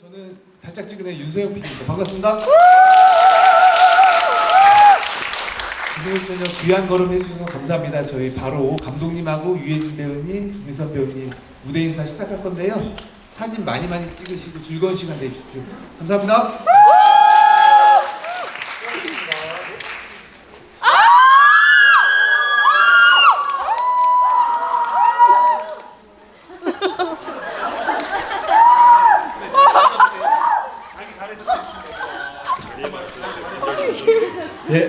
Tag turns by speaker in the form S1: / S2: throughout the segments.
S1: 저는 달짝지근의 윤소영 PD입니다. 반갑습니다. 금요일 저녁 귀한 걸음 해주셔서 감사합니다. 저희 바로 감독님하고 유해진 배우님, 김희선 배우님 무대 인사 시작할 건데요. 사진 많이 많이 찍으시고 즐거운 시간 되십시오. 감사합니다.
S2: 네.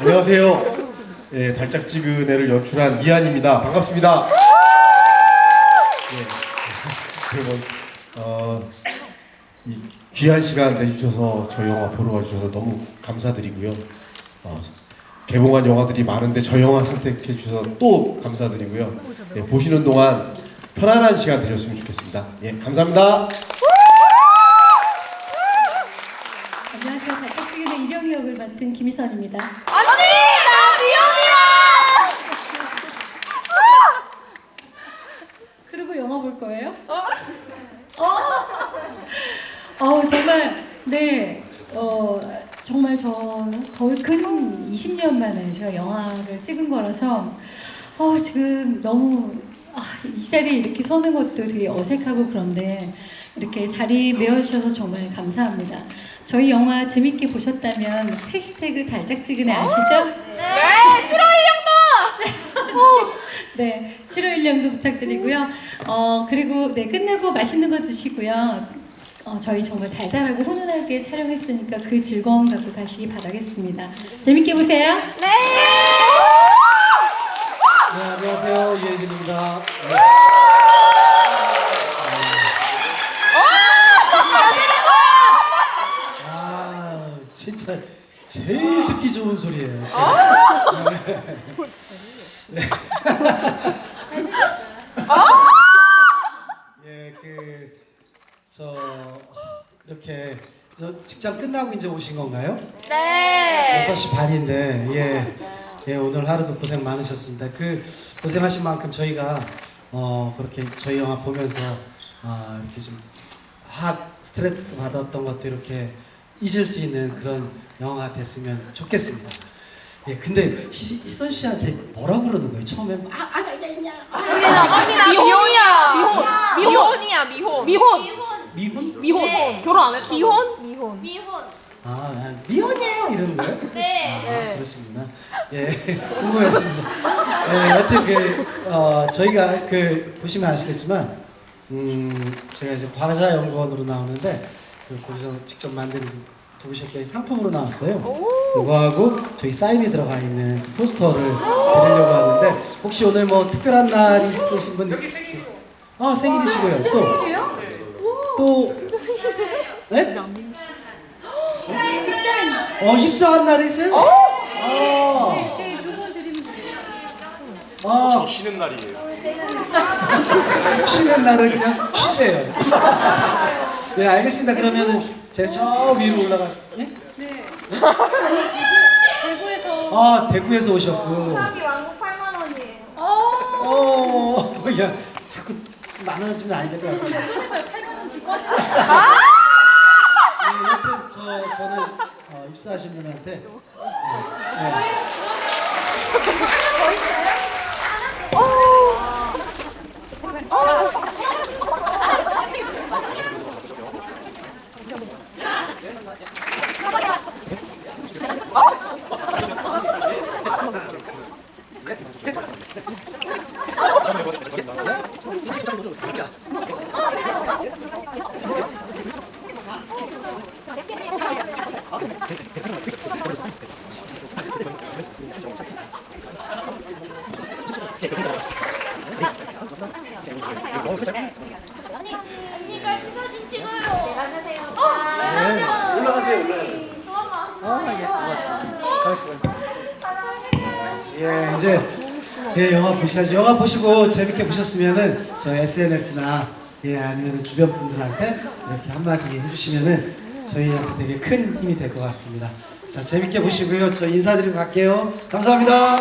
S2: 안녕하세요. 예, 달짝지근해를 연출한 이한입니다. 반갑습니다. 예. 그리고 어, 이 귀한 시간 내주셔서 저 영화 보러 와주셔서 너무 감사드리고요. 어, 개봉한 영화들이 많은데 저 영화 선택해 주셔서 또 감사드리고요. 예, 보시는 동안 편안한 시간 되셨으면 좋겠습니다. 예, 감사합니다.
S3: 안녕하세요. 달짝지근의 일영이 역을 맡은 김희선입니다.
S4: 언니 나 미혼이야.
S3: 그리고 영화 볼 거예요? 어? 어 정말 네. 어 정말 저 거의 근 20년 만에 제가 영화를 찍은 거라서 어 지금 너무 아, 이 자리에 이렇게 서는 것도 되게 어색하고 그런데 이렇게 자리 메워주셔서 정말 감사합니다. 저희 영화 재밌게 보셨다면 해시태그 달짝지근해 아시죠?
S4: 네, 7월
S3: 네, 7월 1년도 부탁드리고요. 어, 그리고 네, 끝나고 맛있는 거 드시고요. 어, 저희 정말 달달하고 훈훈하게 촬영했으니까 그 즐거움 갖고 가시기 바라겠습니다. 재밌게 보세요.
S4: 네.
S5: 네, 안녕하세요. 유혜진입니다. 네. 아, 진짜 제일 듣기 좋은 소리예요. 제가. 네. 예, 그, 저, 이렇게, 저 직장 끝나고 이제 오신 건가요?
S4: 네.
S5: 6시 반인데 예. 예, 오늘 하루도 고생 많으셨습니다. 그 고생하신 만큼 저희가 어 그렇게 저희 영화 보면서 어 이렇게 좀확 스트레스 받았던 것도 이렇게 잊을 수 있는 그런 영화가 됐으면 좋겠습니다. 예, 근데 희, 희선 씨한테 뭐라 그러는 거예요? 처음에 아, 아, 아, 아, 아,
S4: 언니 나 미혼이야. 미혼. 미혼이야 미혼. 미혼.
S5: 미혼?
S4: 미혼. 결혼 안 했어. 기혼? 미혼. 미혼.
S5: 아, 아, 미혼이에요 이러는 거예요?
S4: 네.
S5: 아,
S4: 네.
S5: 그러시구나. 예, 궁금했습니다. 예, 여튼 그 어, 저희가 그 보시면 아시겠지만, 음, 제가 이제 과자 연구원으로 나오는데 그 거기서 직접 만든 그 두부셰프의 상품으로 나왔어요. 이거하고 저희 사인이 들어가 있는 그 포스터를 드리려고 하는데 혹시 오늘 뭐 특별한 날 있으신 분? 아 생일이시고요. 또 또. 네? 어 입사한 날이세요? 아,
S3: 네, 두분 드리면 돼요.
S5: 아
S2: 쉬는 날이에요.
S5: 쉬는 날은 그냥 쉬세요. 네 알겠습니다. 그러면은 제가 저 위로 올라가. 네?
S3: 네. 대구에서
S5: 아 대구에서 오셨고.
S4: 왕복 8만 원이에요.
S5: 어, 야 자꾸 많아지면 안 될 것 같은데.
S3: 8만 원 줄거
S5: 네, 여튼 저 저는 어, 입사하신 분한테. 네, 네.
S4: 언니가 시사진 찍어요. 내려가세요. 어,
S5: 올라가세요, 올라가세요. 아, 예, 고맙습니다. 고맙습니다. 예, 이제 예, 영화 보셔야죠. 영화 보시고 재밌게 보셨으면은 저 SNS나 예, 아니면 주변 분들한테 이렇게 한마디 해주시면은 저희한테 되게 큰 힘이 될 것 같습니다. 자, 재밌게 보시고요. 저 인사드리고 갈게요. 감사합니다.